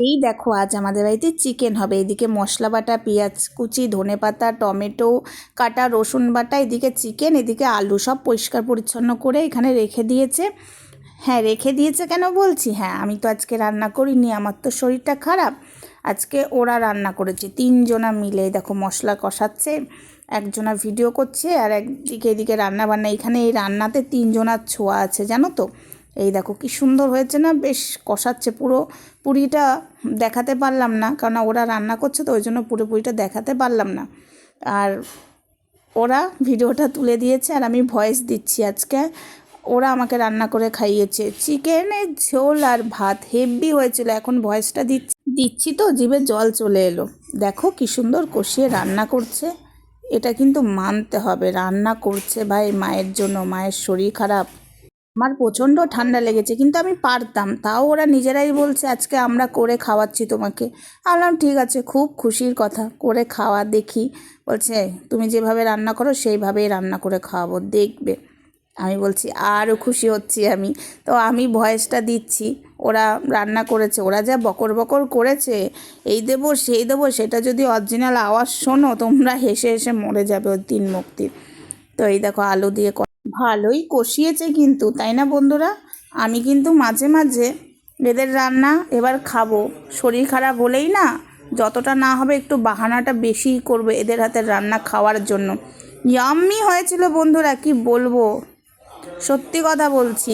এই দেখো, আজ আমাদের বাড়িতে চিকেন হবে। এদিকে মশলা বাটা, পেঁয়াজ কুচি, ধনে পাতা, টমেটো, কাটা রসুন বাটা, এদিকে চিকেন এদিকে আলু সব পরিষ্কার পরিচ্ছন্ন করে এখানে রেখে দিয়েছে। হ্যাঁ রেখে দিয়েছে কেন বলছি? হ্যাঁ আমি তো আজকে রান্না করিনি, আমার তো শরীরটা খারাপ। আজকে ওরা রান্না করেছে, তিনজনা মিলে। দেখো, মশলা কষাচ্ছে, একজনা ভিডিও করছে আর একদিকে এদিকে রান্না বান্না এখানে এই রান্নাতে তিনজনার ছোঁয়া আছে, জানো তো? এই দেখো কি সুন্দর হয়েছে না? বেশ কষাচ্ছে পুরো পুরিটা দেখাতে পারলাম না, কারণ ওরা রান্না করছে তো ওই জন্য পুরোপুরিটা দেখাতে পারলাম না। আর ওরা ভিডিওটা তুলে দিয়েছে আর আমি ভয়েস দিচ্ছি আজকে। ওরা আমাকে রান্না করে খাইয়েছে। চিকেনের ঝোল আর ভাত হেভি হয়েছিল, এখন ভয়েসটা দিচ্ছি। দিচ্ছি তো, জিভে জল চলে এলো। দেখো কি সুন্দর কষিয়ে রান্না করছে। এটা কিন্তু মানতে হবে, রান্না করছে ভাই মায়ের জন্য, মায়ের শরীর খারাপ। আমার প্রচণ্ড ঠান্ডা লেগেছে, কিন্তু আমি পারতাম। তাও ওরা নিজেরাই বলছে, আজকে আমরা করে খাওয়াচ্ছি তোমাকে। বললাম, ঠিক আছে, খুব খুশির কথা, করে খাওয়া, দেখি। বলছে, তুমি যেভাবে রান্না করো, সেইভাবেই রান্না করে খাওয়াবো, দেখবে। আমি বলছি আরও খুশি হচ্ছি আমি। তো আমি ভয়েসটা দিচ্ছি, ওরা রান্না করেছে, ওরা যা বকর বকর করেছে, এই দেবো, সেই দেবো, সেটা যদি অরিজিনাল আওয়াজ শোনো, তোমরা হেসে হেসে মরে যাবে ওর তিন মুক্তির তো এই দেখো, আলু দিয়ে ভালোই কষিয়েছে কিন্তু, তাই না বন্ধুরা? আমি কিন্তু মাঝে মাঝে এদের রান্না এবার খাব। শরীর খারাপ হলেই না যতটা না হবে একটু বাহানাটা বেশি করবে এদের হাতের রান্না খাওয়ার জন্য। ইয়াম্মি হয়েছিল বন্ধুরা, কি বলব? সত্যি কথা বলছি।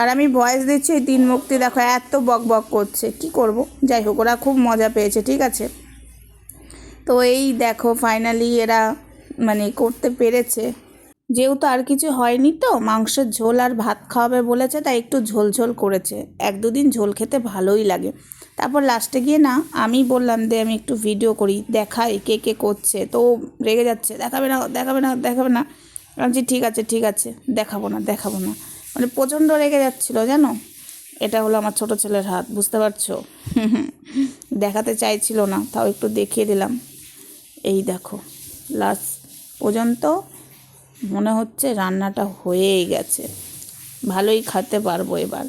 আর আমি ভয়েস দিচ্ছি ওই তিন মুক্তি, দেখো, এত বক বক করছে। কি করব? যাই হোক, ওরা খুব মজা পেয়েছে, ঠিক আছে? তো এই দেখো ফাইনালি এরা মানে করতে পেরেছে। যেহেতু আর কিছু হয়নি তো মাংসের ঝোল আর ভাত খাওয়াবে বলেছে তাই একটু ঝোল ঝোল করেছে। এক দুদিন ঝোল খেতে ভালোই লাগে। তারপর লাস্টে গিয়ে না আমি বললাম যে আমি একটু ভিডিও করি দেখাই কে কে করছে। তো রেগে যাচ্ছে দেখাবে না দেখাবে না দেখাবে না। বলছি, ঠিক আছে ঠিক আছে দেখাবো না দেখাবো না। মানে প্রচণ্ড রেগে যাচ্ছিল জানো? এটা হলো আমার ছোট ছেলের হাত বুঝতে পারছ? দেখাতে চাইছিল না তাও একটু দেখিয়ে দিলাম। এই দেখো লাস্ট পর্যন্ত মনে হচ্ছে রান্নাটা হয়েই গেছে। ভালোই খেতে পারব এবার।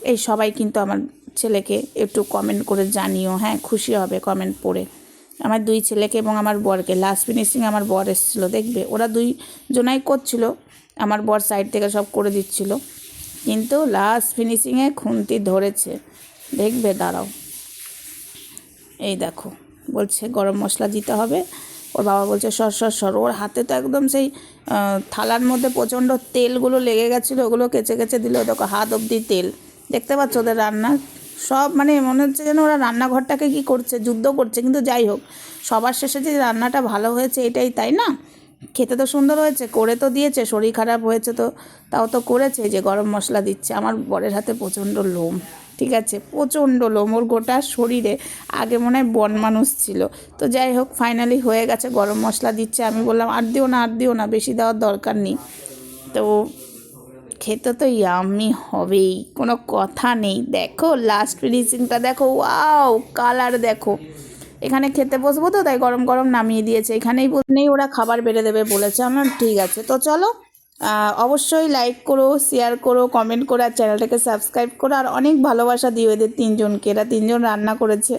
এই সবাই কিন্তু আমার ছেলেকে একটু কমেন্ট করে জানিও হ্যাঁ খুশি হবে কমেন্ট পড়ে। আমার দুই ছেলেকে এবং আমার বরকে লাস্ট ফিনিশিং আমার বর এসেছিল, দেখবে? ওরা দুই জনাই করছিল, আমার বর সাইড থেকে সব করে দিচ্ছিল। কিন্তু লাস্ট ফিনিশিংয়ে খুন্তি ধরেছে। দেখবে, দাঁড়াও। এই দেখো, বলছে গরম মশলা দিতে হবে। ওর বাবা বলছে, সর সর সর। ওর হাতে তো একদম সেই থালার মধ্যে প্রচণ্ড তেলগুলো লেগে গেছিল, ওগুলো কেচে কেচে দিল দেখো হাত অবধি তেল। দেখতে পাচ্ছ ওদের রান্না? সব মানে মনে হচ্ছে যেন ওরা রান্নাঘরটাকে কি করছে, যুদ্ধ করছে, কিন্তু যাই হোক, সবার শেষে যে রান্নাটা ভালো হয়েছে এটাই তাই না? খেতে তো সুন্দর হয়েছে, করে তো দিয়েছে, শরীর খারাপ হয়েছে তো, তাও তো করেছে যে গরম মশলা দিচ্ছে। আমার বরের হাতে প্রচণ্ড লোম। ঠিক আছে, প্রচণ্ড লোম। ওর গোটা শরীরে আগে মনে হয় বন মানুষ ছিল। তো যাই হোক ফাইনালি হয়ে গেছে, গরম মশলা দিচ্ছে। আমি বললাম, আর দিও না, আর দিও না, বেশি দেওয়ার দরকার নেই। তো খেতে তো ইয়াম্মি হবেই, কোনো কথা নেই। দেখো লাস্ট ফিনিশিংটা দেখো ওয়াও কালার দেখো। এখানে খেতে বসবো তো, তাই গরম গরম নামিয়ে দিয়েছে। এখানেই নেই ওরা খাবার বেড়ে দেবে বলেছে। আমার ঠিক আছে, তো চলো। অবশ্যই লাইক করো শেয়ার করো কমেন্ট করো, আর চ্যানেলটাকে সাবস্ক্রাইব করো। আর অনেক ভালোবাসা দিও এদের তিনজনকে। এরা তিনজন রান্না করেছে।